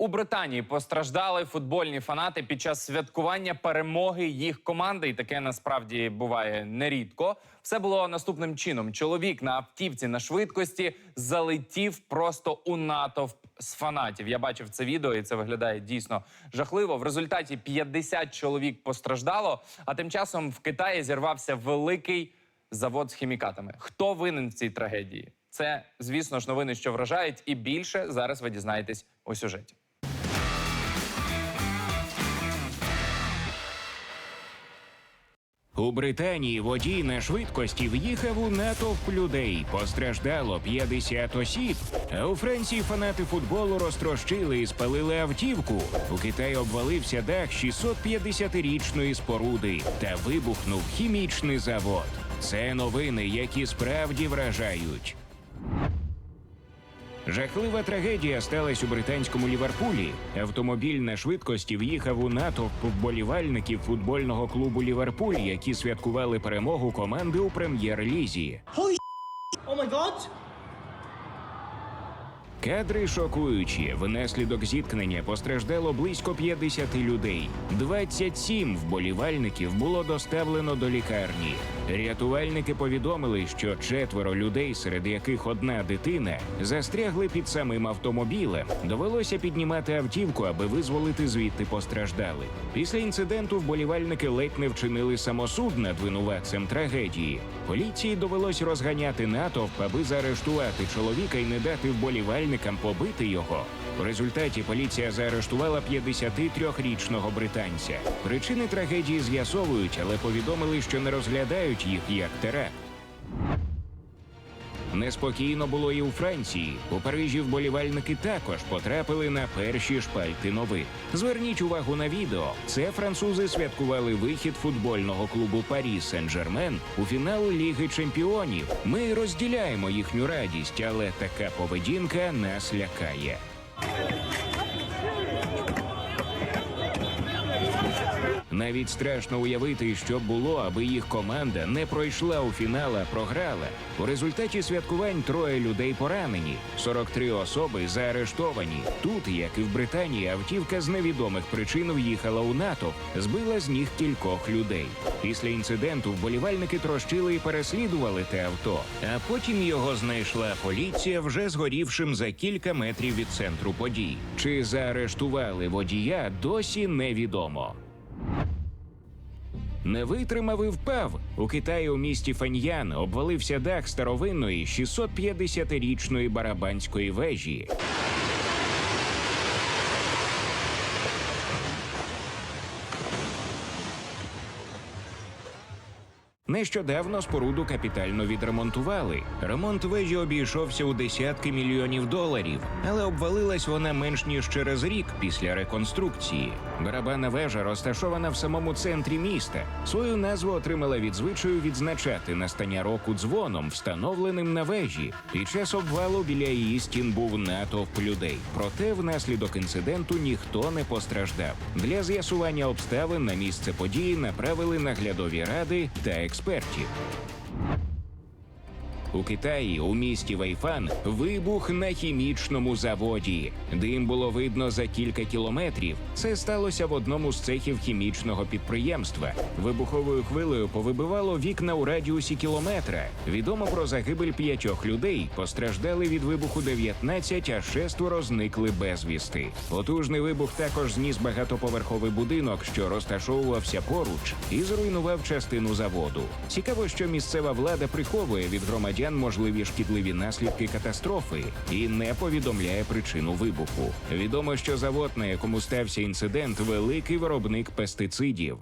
У Британії постраждали футбольні фанати під час святкування перемоги їх команди, і таке насправді буває нерідко. Все було наступним чином: чоловік на автівці на швидкості залетів просто у натовп з фанатів. Я бачив це відео, і це виглядає дійсно жахливо. В результаті 50 чоловік постраждало. А тим часом в Китаї зірвався великий завод з хімікатами. Хто винен в цій трагедії? Це, звісно ж, новини, що вражають, і більше зараз ви дізнаєтесь у сюжеті. У Британії водій на швидкості в'їхав у натовп людей. Постраждало 50 осіб. А у Франції фанати футболу розтрощили і спалили автівку. У Китаї обвалився дах 650-річної споруди та вибухнув хімічний завод. Це новини, які справді вражають. Жахлива трагедія сталася у британському Ліверпулі. Автомобіль на швидкості в'їхав у натовп вболівальників футбольного клубу Ліверпуль, які святкували перемогу команди у прем'єр-лізі. Oh! Кадри шокуючі. Внаслідок зіткнення постраждало близько 50 людей. 27 вболівальників було доставлено до лікарні. Рятувальники повідомили, що четверо людей, серед яких одна дитина, застрягли під самим автомобілем. Довелося піднімати автівку, аби визволити звідти постраждали. Після інциденту вболівальники ледь не вчинили самосуд над винуватцем трагедії. Поліції довелось розганяти натовп, аби заарештувати чоловіка і не дати вболівальникам побити його. У результаті поліція заарештувала 53-річного британця. Причини трагедії з'ясовують, але повідомили, що не розглядають їх як теракт. Неспокійно було і у Франції. У Парижі вболівальники також потрапили на перші шпальти новин. Зверніть увагу на відео. Це французи святкували вихід футбольного клубу Парі Сен-Жермен у фінал Ліги Чемпіонів. Ми розділяємо їхню радість, але така поведінка нас лякає. Навіть страшно уявити, що було, аби їх команда не пройшла у фінал, а програла. У результаті святкувань троє людей поранені, 43 особи заарештовані. Тут, як і в Британії, автівка з невідомих причин в'їхала у НАТО, збила з ніг кількох людей. Після інциденту вболівальники трощили і переслідували те авто. А потім його знайшла поліція вже згорівшим за кілька метрів від центру подій. Чи заарештували водія, досі невідомо. Не витримав і впав. У Китаї у місті Фаньян обвалився дах старовинної 650-річної барабанської вежі. Нещодавно споруду капітально відремонтували. Ремонт вежі обійшовся у десятки мільйонів доларів, але обвалилась вона менш ніж через рік після реконструкції. Барабанна вежа розташована в самому центрі міста. Свою назву отримала від звичаю відзначати настання року дзвоном, встановленим на вежі. Під час обвалу біля її стін був натовп людей. Проте внаслідок інциденту ніхто не постраждав. Для з'ясування обставин на місце події направили наглядові ради та експертів. У Китаї у місті Вайфан вибух на хімічному заводі. Дим було видно за кілька кілометрів. Це сталося в одному з цехів хімічного підприємства. Вибуховою хвилею повибивало вікна у радіусі кілометра. Відомо про загибель п'ятьох людей. Постраждали від вибуху 19, а шестеро зникли безвісти. Потужний вибух також зніс багатоповерховий будинок, що розташовувався поруч, і зруйнував частину заводу. Цікаво, що місцева влада приховує від громадян можливі шкідливі наслідки катастрофи і не повідомляє причину вибуху. Відомо, що завод, на якому стався інцидент, великий виробник пестицидів.